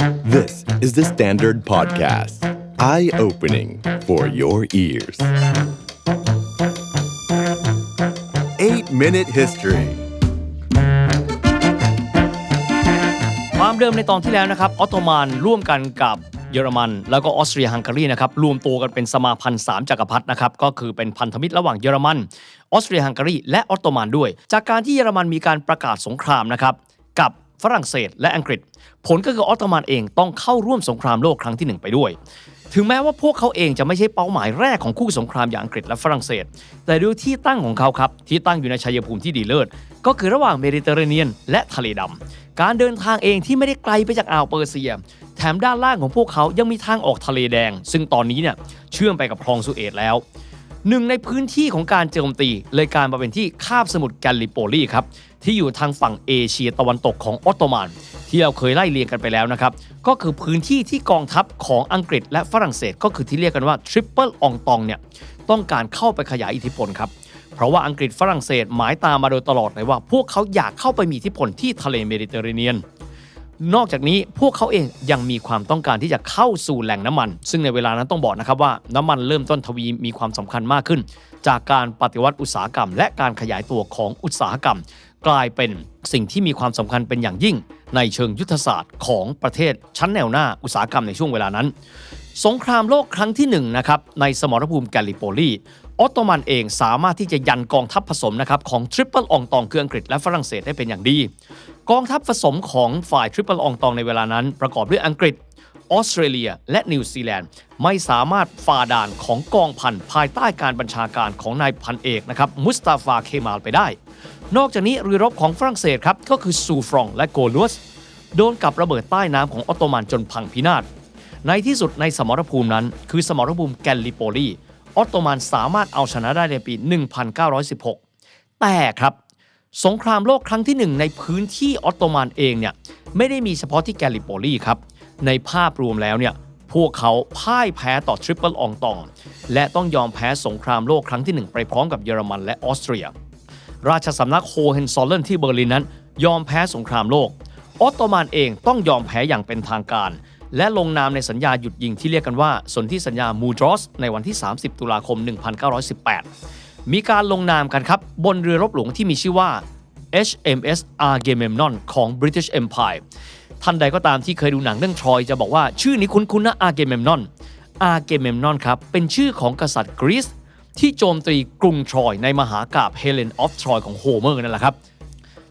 This is the Standard Podcast. Eye opening for your ears. 8 Minute History ความเดิมในตอนที่แล้วนะครับ ออตโตมันร่วมกันกับเยอรมัน แล้วก็ออสเตรียฮังการีนะครับรวมตัวกันเป็นสมาพันธ์สามจักรพรรดินะครับก็คือเป็นพันธมิตรระหว่างเยอรมัน ออสเตรียฮังการีและออตโตมันด้วย จากการที่เยอรมันมีการประกาศสงครามนะครับกับ ฝรั่งเศส และอังกฤษ ผลก็คือออตโตมันเองต้องเข้าร่วมสงครามโลกครั้งที่หนึ่งไปด้วย ถึงแม้ว่าพวกเขาเองจะไม่ใช่เป้าหมายแรกของคู่สงครามอย่างอังกฤษและฝรั่งเศส แต่ด้วยที่ตั้งของเขาครับ ที่ตั้งอยู่ในชัยภูมิที่ดีเลิศก็คือระหว่างเมดิเตอร์เรเนียน และทะเลดำการเดินทางเองที่ไม่ได้ไกลไปจากอ่าวเปอร์เซีย แถมด้านล่างของพวกเขายังมีทางออกทะเลแดง ซึ่งตอนนี้เนี่ยเชื่อมไปกับคลองสุเอตแล้ว หนึ่งในพื้นที่ของการโจมตี เลยการมาเป็นที่คาบสมุทรแกลลิโปลีครับที่อยู่ทางฝั่งเอเชียตะวันตกของออตโตมัน ที่เราเคยไล่เรียงกันไปแล้วนะครับก็คือพื้นที่ที่กองทัพของอังกฤษและฝรั่งเศสก็คือที่เรียกกันว่าทริปเปิลองตองเนี่ยต้องการเข้าไปขยายอิทธิพลครับเพราะว่าอังกฤษฝรั่งเศสหมายตามมาโดยตลอดเลยว่า พวกเขาอยากเข้าไปมีอิทธิพลที่ทะเลเมดิเตอร์เรเนียน นอกจากนี้พวกเขาเองยังมีความต้องการที่จะเข้าสู่แหล่งน้ำมัน ซึ่งในเวลานั้นต้องบอกนะครับว่าน้ำมันเริ่มต้นทวีมีความสำคัญมากขึ้น จากการปฏิวัติอุตสาหกรรม และการขยายตัวของอุตสาหกรรม กลายเป็นสิ่งที่มีความสำคัญเป็นอย่างยิ่ง ในเชิงยุทธศาสตร์ของประเทศชั้นแนวหน้าอุตสาหกรรมในช่วงเวลานั้น สงครามโลกครั้งที่1นงนะครับในสมรภูมิแกลิโปลี ออตโตมันเองสามารถที่จะยันกองทัพผสมนะครับของทริปเปิลอองตองคืออังกฤษและฝรั่งเศสได้เป็นอย่างดี กองทัพผสมของฝ่ายทริปเปิลอองตองในเวลานั้น ประกอบด้วยอังกฤษออสเตรเลีย และนิวซีแลนด์ ไม่สามารถฝ่าด่านของกองพันภายใต้การบัญชาการของนายพันเอกนะครับมุสตาฟาเคมาลไปได้ นอกจากนี้เรือรบของฝรั่งเศสครับก็คือซูฟรองและโกลัวสโดนกับระเบิดใต้น้ำของออตโตมันจนพังพินาศในที่สุดในสมรภูมินั้น คือสมรภูมิแกลลิโปลี ออตโตมันสามารถเอาชนะได้ในปี 1916 แต่ครับ สงครามโลกครั้งที่หนึ่งในพื้นที่ออตโตมันเองเนี่ยไม่ได้มีเฉพาะที่แกลิโปลีครับ ในภาพรวมแล้วเนี่ยพวกเขาพ่ายแพ้ต่อทริปเปิลอองตอง และต้องยอมแพ้สงครามโลกครั้งที่หนึ่งไปพร้อมกับเยอรมันและออสเตรีย ราชสำนักโฮเฮนซอลเลนที่เบอร์ลินนั้น ยอมแพ้สงครามโลก ออตโตมันเองต้องยอมแพ้อย่างเป็นทางการ และลงนามในสัญญาหยุดยิงที่เรียกกันว่าสนธิสัญญามูดรอสในวันที่ 30 ตุลาคม 1918 มีการลงนามกันครับ บนเรือรบหลวงที่มีชื่อว่า HMS Agamemnon ของ British Empire ท่านใดก็ตามที่เคยดูหนังเรื่องทรอยจะบอกว่าชื่อนี้คุ้นๆนะ Agamemnon Agamemnon ครับ เป็นชื่อของกษัตริย์กรีซที่โจมตีกรุงทรอยในมหากาบเฮเลนออฟทรอยของโฮเมอร์นั่นแหละครับ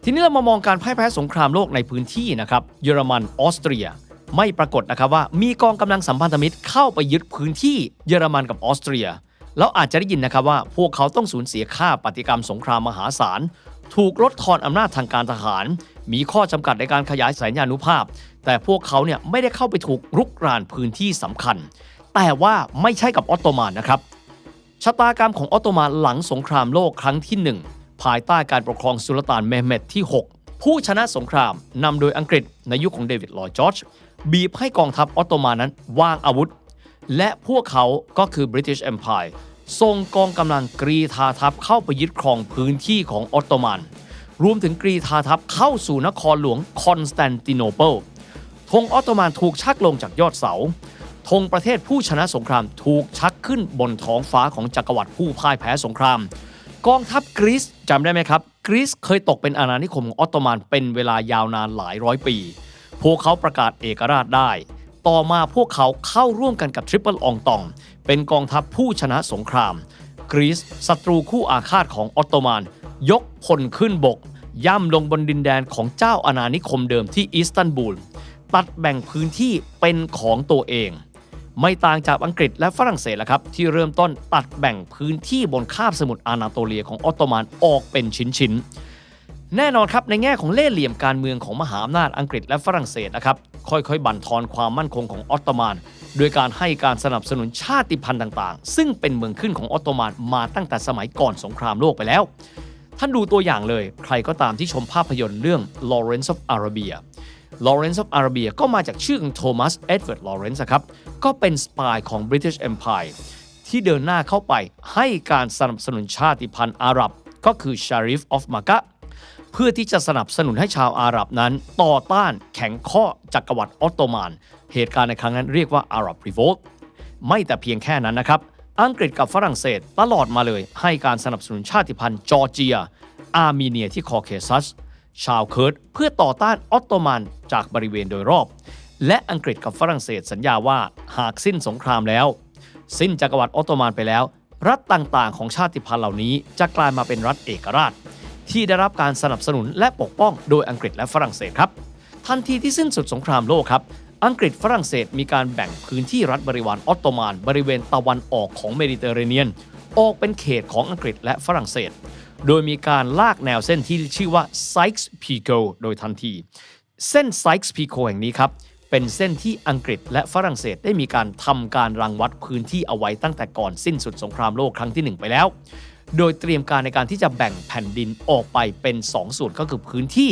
ทีนี้เรามามองการพ่ายแพ้สงครามโลกในพื้นที่นะครับ เยอรมัน ออสเตรีย ไม่ปรากฏนะครับว่ามีกองกำลังสัมพันธมิตรเข้าไปยึดพื้นที่เยอรมันกับออสเตรีย แล้วอาจจะได้ยินนะครับว่าพวกเขาต้องสูญเสียค่าปฏิกรรมสงครามมหาศาล ถูกลดทอนอำนาจทางการทหาร มีข้อจำกัดในการขยายสัญญานุภาพ แต่พวกเขาเนี่ยไม่ได้เข้าไปถูกรุกรานพื้นที่สำคัญ แต่ว่าไม่ใช่กับออตโตมันนะครับชะตากรรมของออตโตมันหลังสงครามโลกครั้งที่ 1 ภายใต้การปกครองสุลต่านเมเหม็ดที่ 6 ผู้ชนะสงครามนำโดยอังกฤษในยุคของเดวิดลอยจอร์จ บีบให้กองทัพออตโตมันนั้นวางอาวุธ และพวกเขาก็คือ British Empire ส่งกองกำลังกรีธาทัพเข้าไปยึดครองพื้นที่ของออตโตมัน รวมถึงกรีธาทัพเข้าสู่นครหลวงคอนสแตนติโนเปิลธงออตโตมันถูกชักลงจากยอดเสาธงประเทศผู้ชนะสงครามถูกชักขึ้นบนท้องฟ้าของจักรวรรดิผู้พ่ายแพ้สงคราม กองทัพกรีซจำได้ไหมครับ กรีซเคยตกเป็นอาณานิคมของออตโตมันเป็นเวลายาวนานหลายร้อยปี พวกเขาประกาศเอกราชได้ ต่อมาพวกเขาเข้าร่วมกันกับทริปเปิลองตอง เป็นกองทัพผู้ชนะสงคราม กรีซศัตรูคู่อาฆาตของออตโตมัน ยกพลขึ้นบก ย่ำลงบนดินแดนของเจ้าอาณานิคมเดิมที่อิสตันบูล ตัดแบ่งพื้นที่เป็นของตัวเอง ไม่ต่างจากอังกฤษและฝรั่งเศสละครับ ที่เริ่มต้นตัดแบ่งพื้นที่บนคาบสมุทรอานาโตเลียของออตโตมันออกเป็นชิ้นๆ แน่นอนครับในแง่ของเล่ห์เหลี่ยมการเมืองของมหาอำนาจอังกฤษและฝรั่งเศสนะครับค่อยๆ บั่นทอนความมั่นคงของออตโตมันโดยการให้การสนับสนุนชาติพันธุ์ต่างๆ ซึ่งเป็นเมืองขึ้นของออตโตมันมาตั้งแต่สมัยก่อนสงครามโลกไปแล้ว ท่านดูตัวอย่างเลย ใครก็ตามที่ชมภาพยนตร์เรื่อง Lawrence of Arabia Lawrence of Arabia ก็มาจากชื่อของโทมัสเอ็ดเวิร์ดลอเรนซ์ครับก็เป็นสปายของ British Empire ที่เดินหน้าเข้าไปให้การสนับสนุนชาติพันธุ์อาหรับ ก็คือ Sharif of Makkah เพื่อที่จะสนับสนุนให้ชาวอาหรับนั้น ต่อต้านแข็งข้อจักรวรรดิออตโตมัน เหตุการณ์ในครั้งนั้นเรียกว่าอาหรับรีโวลต์ไม่แต่เพียงแค่นั้นนะครับ อังกฤษกับฝรั่งเศสตลอดมาเลย ให้การสนับสนุนชาติพันธุ์จอร์เจีย อาร์เมเนียที่คอเคซัส ชาวเคิร์ดเพื่อต่อต้านออตโตมันจากบริเวณโดยรอบ และอังกฤษกับฝรั่งเศสสัญญาว่าหากสิ้นสงครามแล้ว สิ้นจักรวรรดิออตโตมันไปแล้ว รัฐต่างๆ ของชาติพันธุ์เหล่านี้จะกลายมาเป็นรัฐเอกราช ที่ได้รับการสนับสนุนและปกป้องโดยอังกฤษและฝรั่งเศสครับทันทีที่สิ้นสุดสงครามโลกครับ อังกฤษฝรั่งเศสมีการแบ่งพื้นที่รัฐบริวารออตโตมันบริเวณตะวันออกของเมดิเตอร์เรเนียน ออกเป็นเขตของอังกฤษและฝรั่งเศส โดยมีการลากแนวเส้นที่ชื่อว่า Sykes Pico โดยทันที เส้น Sykes Pico แห่งนี้ครับ เป็นเส้นที่อังกฤษและฝรั่งเศสได้มีการทำการรังวัดพื้นที่เอาไว้ตั้งแต่ก่อนสิ้นสุดสงครามโลกครั้งที่ 1 ไปแล้ว โดยเตรียมการในการที่จะแบ่งแผ่นดินออกไปเป็น 2 ส่วนก็คือพื้นที่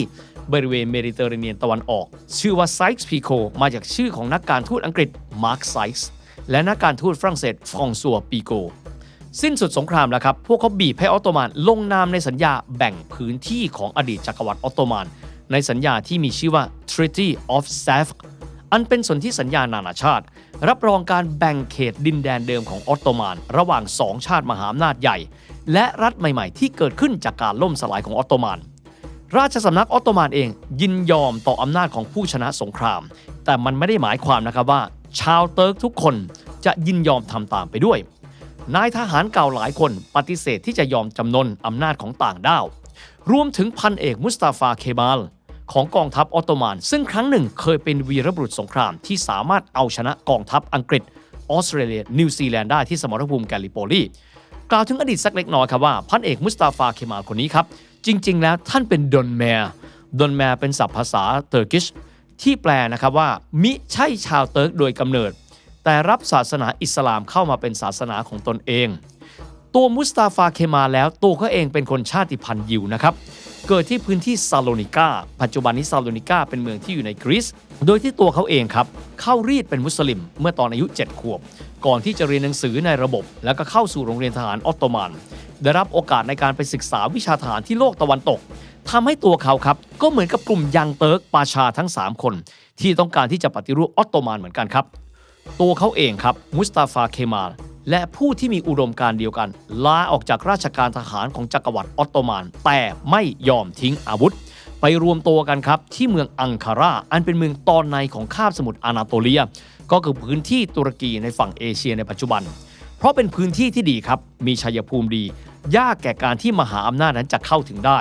บริเวณเมดิเตอร์เรเนียนตะวันออก ชื่อว่า Sykes-Picot มาจากชื่อของนักการทูตอังกฤษมาร์คไซส์และนักการทูตฝรั่งเศสฟองซัวปีโก สิ้นสุดสงครามแล้วครับ พวกเขาบีบให้ออตโตมันลงนามในสัญญาแบ่งพื้นที่ของอดีตจักรวรรดิออตโตมัน ในสัญญาที่มีชื่อว่า Treaty of Sèvres อันเป็นสนธิสัญญานานาชาติ รับรองการแบ่งเขตดินแดนเดิมของออตโตมัน ระหว่างสองชาติมหาอำนาจใหญ่ และรัฐใหม่ๆ ที่เกิดขึ้นจากการล่มสลายของออตโตมันราชสำนักออตโตมันเองยินยอมต่ออำนาจของผู้ชนะสงคราม แต่มันไม่ได้หมายความนะครับว่า ชาวเติร์กทุกคนจะยินยอมทำตามไปด้วย นายทหารเก่าหลายคนปฏิเสธที่จะยอมจำนนอำนาจของต่างด้าว รวมถึงพันเอกมุสตาฟาเคมาลของกองทัพออตโตมัน ซึ่งครั้งหนึ่งเคยเป็นวีรบุรุษสงครามที่สามารถเอาชนะกองทัพอังกฤษ ออสเตรเลีย นิวซีแลนด์ได้ที่สมรภูมิแกลิโปลี กล่าวถึงอดีตสักเล็กน้อยครับว่าพันเอกมุสตาฟาเคมาลคนนี้ครับ จริง ๆ แล้วท่านเป็นดอนแมร์ดอนแมร์เป็นศัพท์ภาษาเติร์กิชที่แปลนะครับว่า มิใช่ชาวเติร์กโดยกำเนิด แต่รับศาสนาอิสลามเข้ามาเป็นศาสนาของตนเอง ตัวมุสตาฟาเคมาแล้วตัวเขาเองเป็นคนชาติพันธุ์ยิวนะครับ เกิดที่พื้นที่ซาโลนิกาปัจจุบันนี้ซาโลนิกาเป็นเมืองที่อยู่ในกรีซโดยที่ตัวเขาเองครับ เข้ารีดเป็นมุสลิมเมื่อตอนอายุ 7 ขวบ ก่อนที่จะเรียนหนังสือในระบบ แล้วก็เข้าสู่โรงเรียนทหารออตโตมัน ได้รับโอกาสในการไปศึกษาวิชาทหารที่โลกตะวันตกทำให้ตัวเขาครับ ก็เหมือนกับกลุ่มยังเติร์กปาชาทั้ง 3 คน ที่ต้องการที่จะปฏิรูปออตโตมันเหมือนกันครับ ตัวเขาเองครับมุสตาฟาเคมาล และผู้ที่มีอุดมการเดียวกัน ลาออกจากราชการทหารของจักรวรรดิออตโตมัน แต่ไม่ยอมทิ้งอาวุธ ไปรวมตัวกันครับ ที่เมืองอังคารา อันเป็นเมืองตอนในของคาบสมุทรอานาโตเลีย ก็คือพื้นที่ตุรกีในฝั่งเอเชียในปัจจุบัน เพราะเป็นพื้นที่ที่ดีครับ มีชัยภูมิดี ยากแก่การที่มหาอำนาจนั้นจะเข้าถึงได้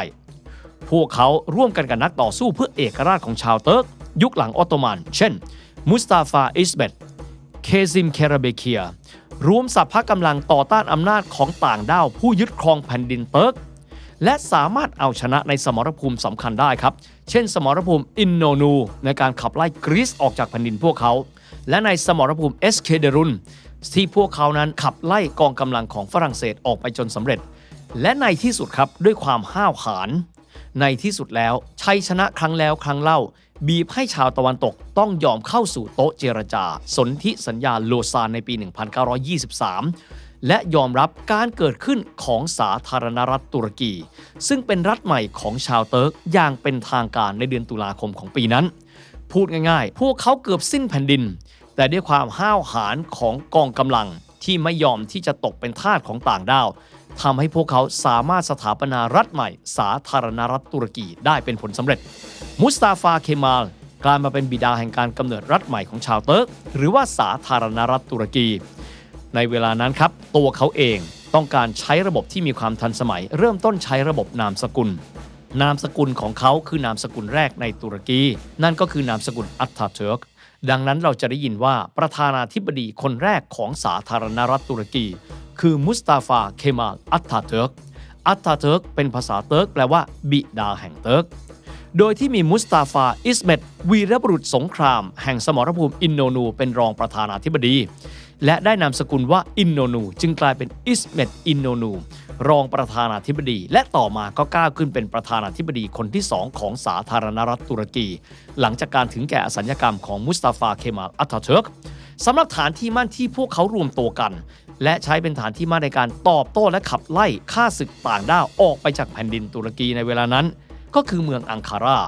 พวกเขาร่วมกันกับนักต่อสู้เพื่อเอกราชของชาวเติร์กยุคหลังออตโตมัน เช่น มุสตาฟาอิสเบตเคซิมเคราเบเคีย รวมสัพพะกำลังต่อต้านอำนาจของต่างด้าวผู้ยึดครองแผ่นดินเติร์กและสามารถเอาชนะในสมรภูมิสำคัญได้ครับ เช่น สมรภูมิอินโนนู ในการขับไล่กรีซออกจากแผ่นดินพวกเขา และในสมรภูมิเอสเคเดรุนที่พวกเขานั้นขับไล่กองกำลังของฝรั่งเศสออกไปจนสำเร็จ และในที่สุดครับด้วยความห้าวหาญในที่สุดแล้วชัยชนะครั้งแล้วครั้งเล่า บีบให้ชาวตะวันตกต้องยอมเข้าสู่โต๊ะเจรจา สนธิสัญญาโลซานในปี 1923 และยอมรับการเกิดขึ้นของสาธารณรัฐตุรกี ซึ่งเป็นรัฐใหม่ของชาวเติร์กอย่างเป็นทางการในเดือนตุลาคมของปีนั้น พูดง่ายๆ พวกเขาเกือบสิ้นแผ่นดิน แต่ด้วยความห้าวหาญของกองกำลังที่ไม่ยอมที่จะตกเป็นทาสของต่างด้าว ทำให้พวกเขาสามารถสถาปนารัฐใหม่ สาธารณรัฐตุรกีได้เป็นผลสำเร็จ มุสตาฟาเคมาลกลายมาเป็นบิดาแห่งการกำเนิดรัฐใหม่ของชาวเติร์กหรือว่าสาธารณรัฐตุรกี ในเวลานั้นครับ ตัวเขาเองต้องการใช้ระบบที่มีความทันสมัย เริ่มต้นใช้ระบบนามสกุล นามสกุลของเขาคือนามสกุลแรกในตุรกี นั่นก็คือนามสกุลอัตตาเทิร์ก ดังนั้นเราจะได้ยินว่าประธานาธิบดีคนแรกของสาธารณรัฐตุรกี คือมุสตาฟา เคมาล อัตตาเทิร์ก อัตตาเทิร์กเป็นภาษาเติร์กแปลว่า บิดาแห่งเติร์ก โดยที่มีมุสตาฟา อิสเมตวีรบุรุษสงคราม แห่งสมรภูมิอินโนนู เป็นรองประธานาธิบดี และได้นามสกุลว่าอินโนนู จึงกลายเป็นอิสเมตอินโนนู รองประธานาธิบดี และต่อมาก็ก้าวขึ้นเป็นประธานาธิบดีคนที่สองของสาธารณรัฐตุรกี หลังจากการถึงแก่อสัญญกรรมของมุสตาฟาเคมาลอัตเทิร์กสำหรับฐานที่มั่นที่พวกเขารวมตัวกัน และใช้เป็นฐานที่มั่นในการตอบโต้และขับไล่ฆ่าศึกต่างด้าวออกไปจากแผ่นดินตุรกีในเวลานั้น ก็คือเมืองอังคารา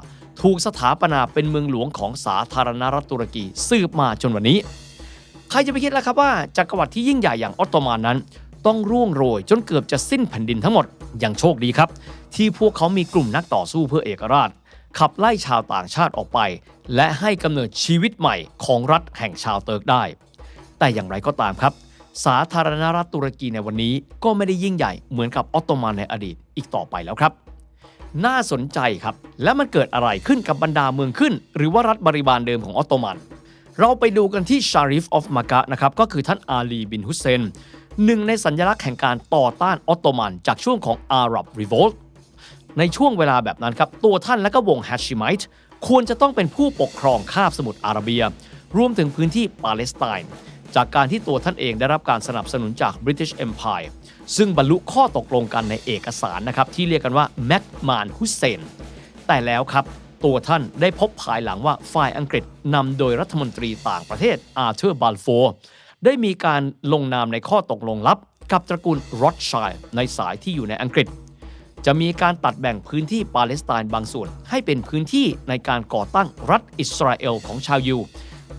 ถูกสถาปนาเป็นเมืองหลวงของสาธารณรัฐตุรกีสืบมาจนวันนี้ ใครจะไปคิดล่ะครับว่าจักรวรรดิที่ยิ่งใหญ่อย่างออตโตมันนั้น ต้องร่วงโรยจนเกือบจะสิ้นแผ่นดินทั้งหมดย่างโชคดีครับ ที่พวกเขามีกลุ่มนักต่อสู้เพื่อเอกราช ขับไล่ชาวต่างชาติออกไป และให้กำเนิดชีวิตใหม่ของรัฐแห่งชาวเติร์กได้ แต่อย่างไรก็ตามครับ สาธารณรัฐตุรกีในวันนี้ก็ไม่ได้ยิ่งใหญ่เหมือนกับออตโตมันในอดีตอีกต่อไปแล้วครับ น่าสนใจครับ และมันเกิดอะไรขึ้นกับบรรดาเมืองขึ้น หรือว่ารัฐบริบาลเดิมของออตโตมันเราไปดูกันที่ชาริฟออฟมากะนะครับก็คือท่านอาลีบินฮุสเซน หนึ่งในสัญลักษณ์แห่งการต่อต้านออตโตมัน จากช่วงของอาหรับรีโวลต์ในช่วงเวลาแบบนั้นครับตัวท่านและก็วงแฮชชิม t ต์ควรจะต้องเป็นผู้ปกครองคาบสมุทรอาระเบีย รวมถึงพื้นที่ปาเลสไตน์จากการที่ตัวท่านเองได้รับการสนับสนุนจาก British Empire ซึ่งบรรลุข้อตกลงกันในเอกสารนะครับที่เรียกกันว่าแมกมานฮุสเซนแต่แล้วครับตัวท่านได้พบภายหลังว่าฝ่ายอังกฤษนำโดยรัฐมนตรีต่างประเทศอาร์เธอร์บัลโฟร์ ได้มีการลงนามในข้อตกลงลับ กับตระกูลโรดชัยในสายที่อยู่ในอังกฤษ จะมีการตัดแบ่งพื้นที่ปาเลสไตน์บางส่วน ให้เป็นพื้นที่ในการก่อตั้งรัฐอิสราเอลของชาวยิว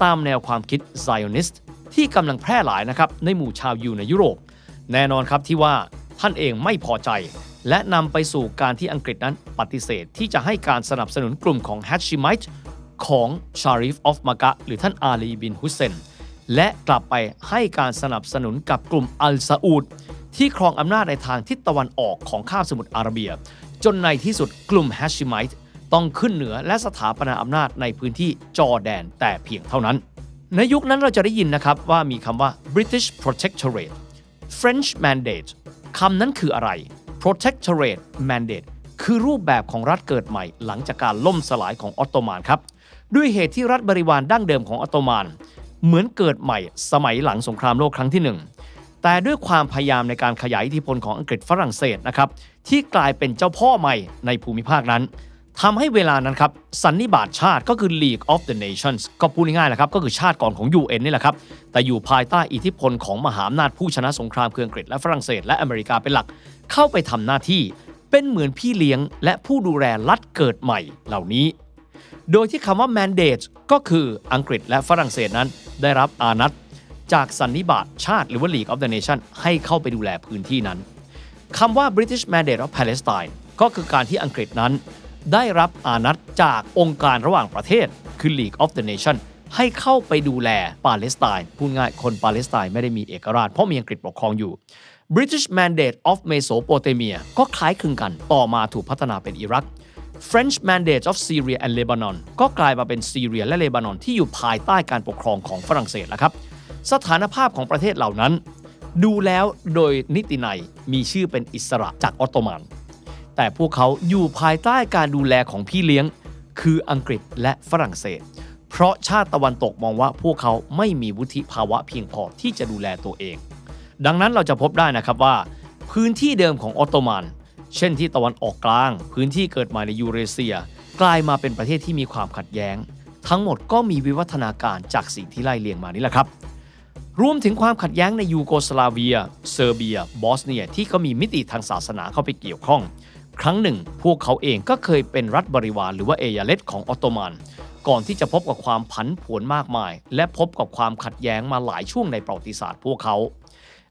ตามแนวความคิดไซออนิสต์ที่กำลังแพร่หลายนะครับในหมู่ชาวยิวในยุโรป แน่นอนครับที่ว่าท่านเองไม่พอใจ และนำไปสู่การที่อังกฤษนั้นปฏิเสธที่จะให้การสนับสนุนกลุ่มของแฮชชิมิตของชาริฟออฟมากะหรือท่านอาลีบินฮุสเซน และกลับไปให้การสนับสนุนกับกลุ่มอัลซาอูดที่ครองอำนาจในทางทิศตะวันออกของคาบสมุทรอาระเบีย จนในที่สุดกลุ่มแฮชชิมิต์ต้องขึ้นเหนือและสถาปนาอำนาจในพื้นที่จอร์แดนแต่เพียงเท่านั้น ในยุคนั้นเราจะได้ยินนะครับว่ามีคำว่า British Protectorate French Mandate คำนั้นคืออะไร Protectorate Mandate คือรูปแบบของรัฐเกิดใหม่หลังจากการล่มสลายของออตโตมันครับ ด้วยเหตุที่รัฐบริวารดั้งเดิมของออตโตมัน เหมือนเกิดใหม่สมัยหลังสงครามโลกครั้งที่หนึ่งแต่ด้วยความพยายามในการขยายอิทธิพลของอังกฤษฝรั่งเศสนะครับที่กลายเป็นเจ้าพ่อใหม่ในภูมิภาคนั้นทำให้เวลานั้นครับสันนิบาตชาติก็คือ League of the Nations ก็พูดง่ายๆนะครับก็คือชาติก่อนของ UN นี่แหละครับ แต่อยู่ภายใต้อิทธิพลของมหาอำนาจผู้ชนะสงครามเคืออังกฤษและฝรั่งเศสและอเมริกาเป็นหลัก เข้าไปทำหน้าที่เป็นเหมือนพี่เลี้ยง และผู้ดูแลรัฐเกิดใหม่เหล่านี้ โดยที่คำว่า mandate ก็คืออังกฤษและฝรั่งเศสนั้น ได้รับอานัตจากสันนิบาตชาติหรือว่า League of the Nation ให้เข้าไปดูแลพื้นที่นั้นคำว่า British Mandate of Palestine ก็คือการที่อังกฤษนั้น ได้รับอานัตจากองค์การระหว่างประเทศ คือ League of the Nation ให้เข้าไปดูแลปาเลสไตน์พูดง่ายคนปาเลสไตน์ไม่ได้มีเอกราช เพราะมีอังกฤษปกครองอยู่ British Mandate of Mesopotamia ก็คล้ายคลึงกันต่อมาถูกพัฒนาเป็นอิรัก French Mandate of Syria and Lebanon ก็กลายมาเป็นซีเรียและเลบานอนที่อยู่ภายใต้การปกครองของฝรั่งเศสแล้วครับ สถานภาพของประเทศเหล่านั้น ดูแล้วโดยนิตินัยมีชื่อเป็นอิสระจากออตโตมัน แต่พวกเขาอยู่ภายใต้การดูแลของพี่เลี้ยง คืออังกฤษและฝรั่งเศส เพราะชาติตะวันตกมองว่าพวกเขาไม่มีวุฒิภาวะเพียงพอที่จะดูแลตัวเอง ดังนั้นเราจะพบได้นะครับว่า พื้นที่เดิมของออตโตมัน เช่นที่ตะวันออกกลาง พื้นที่เกิดใหม่ในยูเรเซีย กลายมาเป็นประเทศที่มีความขัดแย้ง ทั้งหมดก็มีวิวัฒนาการจากสิ่งที่ไล่เลียงมานี่แหละครับ รวมถึงความขัดแย้งในยูโกสลาเวีย เซอร์เบีย บอสเนีย ที่ก็มีมิติทางศาสนาเข้าไปเกี่ยวข้อง ครั้งหนึ่ง พวกเขาเองก็เคยเป็นรัฐบริวารหรือว่าเอยาเลตของออตโตมันก่อนที่จะพบกับความผันผวนมากมาย และพบกับความขัดแย้งมาหลายช่วงในประวัติศาสตร์พวกเขา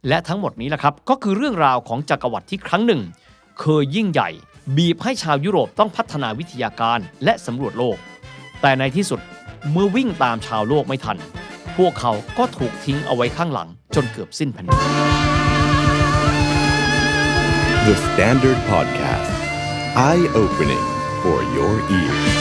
และทั้งหมดนี้แหละครับก็คือเรื่องราวของจักรวรรดิที่ครั้งหนึ่ง เคยยิ่งใหญ่ บีบให้ชาวยุโรปต้องพัฒนาวิทยาการและสำรวจโลก แต่ในที่สุดเมื่อวิ่งตามชาวโลกไม่ทัน พวกเขาก็ถูกทิ้งเอาไว้ข้างหลังจนเกือบสิ้นแผ่นดิน The Standard Podcast. Eye opening for your ears.